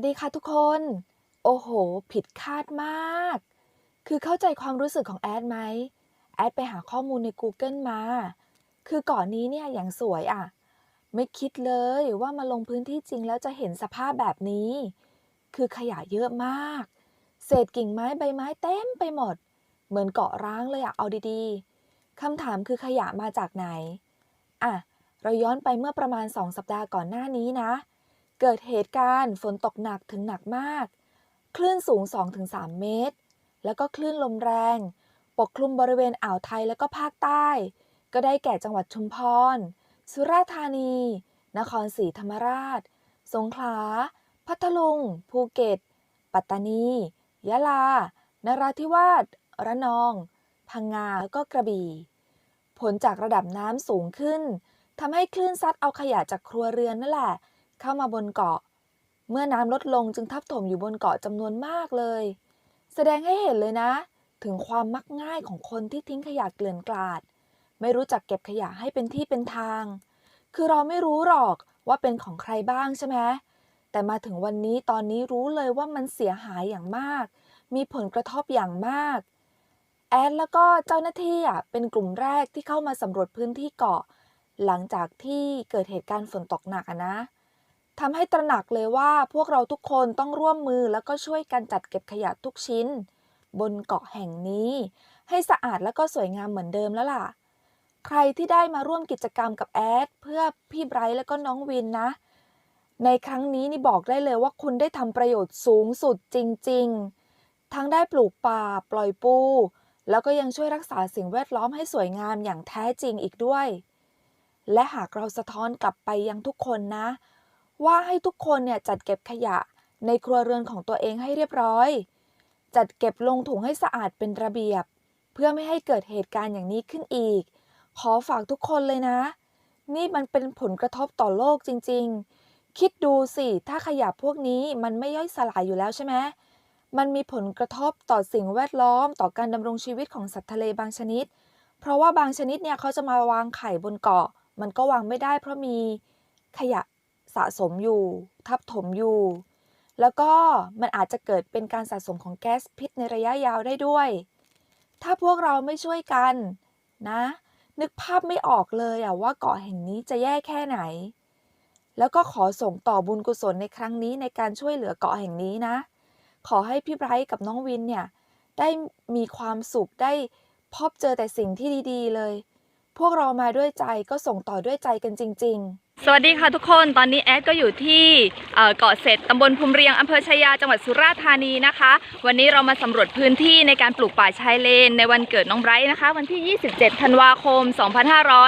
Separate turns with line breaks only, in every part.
วัสดีค่ะทุกคน โอ้โห ผิดคาดมาก คือเข้าใจความรู้สึกของแอดไหม แอดไปหาข้อมูลใน Google มา คือเก่อนนี้เนี่ยอย่างสวยอะไม่คิดเลยว่ามาลงพื้นที่จริงแล้วจะเห็นสภาพแบบนี้ คือขยะเยอะมาก เศษกิ่งไม้ใบไม้เต็มไปหมด เหมือนเกาะร้างเลยอะเอาดีๆคำถามคือขยะมาจากไหน อะ เราย้อนไปเมื่อประมาณ2สัปดาห์ก่อนหน้านี้นะ เกิดเหตุการณ์ฝนตกหนักถึงหนักมาก คลื่นสูง 2-3 เมตร แล้วก็คลื่นลมแรง ปกคลุมบริเวณอ่าวไทยและก็ภาคใต้ ก็ได้แก่จังหวัดชุมพร สุราษฎร์ธานี นครศรีธรรมราช สงขลา พัทลุง ภูเก็ต ปัตตานี ยะลา นราธิวาส ระนอง พังงา แล้วก็กระบี่ ผลจากระดับน้ำสูงขึ้นทำให้คลื่นซัดเอาขยะจากครัวเรือนนั่นแหละ เข้ามาบนเกาะ เมื่อน้ำลดลงจึงทับถมอยู่บนเกาะจำนวนมากเลย แสดงให้เห็นเลยนะ ถึงความมักง่ายของคนที่ทิ้งขยะเกลื่อนกลาด ไม่รู้จักเก็บขยะให้เป็นที่เป็นทาง คือเราไม่รู้หรอกว่าเป็นของใครบ้างใช่ไหมแต่มาถึงวันนี้ตอนนี้รู้เลยว่ามันเสียหายอย่างมาก มีผลกระทบอย่างมาก แอดแล้วก็เจ้าหน้าที่อะเป็นกลุ่มแรกที่เข้ามาสำรวจพื้นที่เกาะ หลังจากที่เกิดเหตุการณ์ฝนตกหนักนะ ทำให้ตระหนักเลยว่าพวกเราทุกคนต้องร่วมมือแล้วก็ช่วยกันจัดเก็บขยะทุกชิ้น บนเกาะแห่งนี้ ให้สะอาดแล้วก็สวยงามเหมือนเดิมแล้วล่ะ ใครที่ได้มาร่วมกิจกรรมกับแอดเพื่อพี่ไบรท์แล้วก็น้องวินนะ ในครั้งนี้นี่บอกได้เลยว่าคุณได้ทำประโยชน์สูงสุดจริง ๆ ทั้งได้ปลูกป่าปล่อยปู แล้วก็ยังช่วยรักษาสิ่งแวดล้อมให้สวยงามอย่างแท้จริงอีกด้วย และหากเราสะท้อนกลับไปยังทุกคนนะ ว่าให้ทุกคนเนี่ยจัดเก็บขยะในครัวเรือนของตัวเองให้เรียบร้อย จัดเก็บลงถุงให้สะอาดเป็นระเบียบ เพื่อไม่ให้เกิดเหตุการณ์อย่างนี้ขึ้นอีก ขอฝากทุกคนเลยนะ นี่มันเป็นผลกระทบต่อโลกจริงๆ คิดดูสิ ถ้าขยะพวกนี้มันไม่ย่อยสลายอยู่แล้วใช่ไหมมันมีผลกระทบต่อสิ่งแวดล้อม ต่อการดำรงชีวิตของสัตว์ทะเลบางชนิด เพราะว่าบางชนิดเนี่ยเขาจะมาวางไข่บนเกาะ มันก็วางไม่ได้เพราะมีขยะะสมอยู่ ทับถมอยู่ แล้วก็มันอาจจะเกิดเป็นการสะสมของแก๊สพิษในระยะยาวได้ด้วย ถ้าพวกเราไม่ช่วยกันนะ นึกภาพไม่ออกเลยอะว่าเกาะแห่งนี้จะแย่แค่ไหน แล้วก็ขอส่งต่อบุญกุศลในครั้งนี้ในการช่วยเหลือเกาะแห่งนี้นะ ขอให้พี่ไบรท์กับน้องวินเนี่ยได้มีความสุขได้พบเจอแต่สิ่งที่ดีๆเลย พวกเรามาด้วยใจก็ส่งต่อด้วยใจกันจริง ๆ
สวัสดีค่ะทุกคน ตอนนี้แอดก็อยู่ที่เกาะเสร็จตำบลภูมิเรียงอำเภอชายาจังหวัดสุราษฎร์ธานีนะคะ วันนี้เรามาสำรวจพื้นที่ในการปลูกป่าชายเลน ในวันเกิดน้องไบรท์นะคะ วันที่ 27 ธันวาคม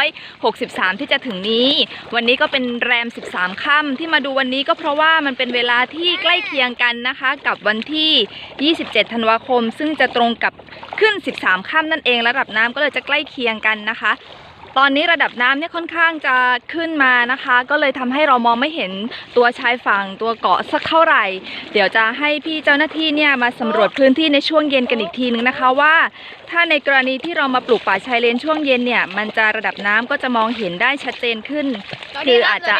2563 ที่จะถึงนี้ วันนี้ก็เป็นแรม 13 ค่ำที่มาดูวันนี้ก็เพราะว่ามันเป็นเวลาที่ใกล้เคียงกันนะคะ กับวันที่ 27 ธันวาคม ซึ่งจะตรงกับขึ้น 13 ค่ำนั่นเองระดับน้ำก็เลยจะใกล้เคียงกันนะคะ ตอนนี้ระดับน้ำเนี่ยค่อนข้างจะขึ้นมานะคะ ก็เลยทำให้เรามองไม่เห็นตัวชายฝั่งตัวเกาะสักเท่าไหร่ เดี๋ยวจะให้พี่เจ้าหน้าที่เนี่ยมาสำรวจพื้นที่ในช่วงเย็นกันอีกทีนึงนะคะว่า ถ้าในกรณีที่เรามาปลูกป่าชายเลนช่วงเย็นเนี่ยมันจะระดับน้ำก็จะมองเห็นได้ชัดเจนขึ้น คืออาจจะ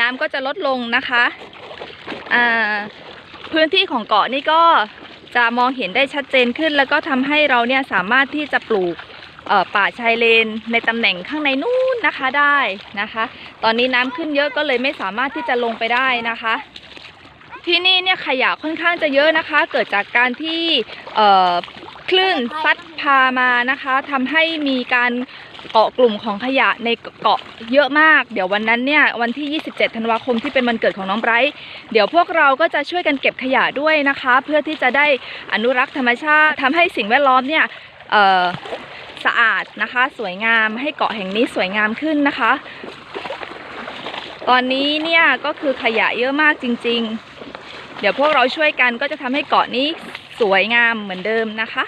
น้ำก็จะลดลงนะคะอ่าพื้นที่ของเกาะนี่ก็จะมองเห็นได้ชัดเจนขึ้น แล้วก็ทำให้เราเนี่ยสามารถที่จะปลูก ป่าชายเลนในตำแหน่งข้างในนู้นนะคะได้นะคะ ตอนนี้น้ำขึ้นเยอะก็เลยไม่สามารถที่จะลงไปได้นะคะ ที่นี่เนี่ยขยะค่อนข้างจะเยอะนะคะ เกิดจากการที่คลื่นซัดพามานะคะทำให้มีการเกาะกลุ่มของขยะในเกาะเยอะมาก เดี๋ยววันนั้นเนี่ยวันที่ 27 ธันวาคมที่เป็นวันเกิดของน้องไบรท์เดี๋ยวพวกเราก็จะช่วยกันเก็บขยะด้วยนะคะ เพื่อที่จะได้อนุรักษ์ธรรมชาติทำให้สิ่งแวดล้อมเนี่ย สะอาดนะคะ สวยงามให้เกาะแห่งนี้สวยงามขึ้นนะคะ ตอนนี้เนี่ยก็คือขยะเยอะมากจริง ๆ เดี๋ยวพวกเราช่วยกันก็จะทำให้เกาะนี้สวยงามเหมือนเดิมนะคะ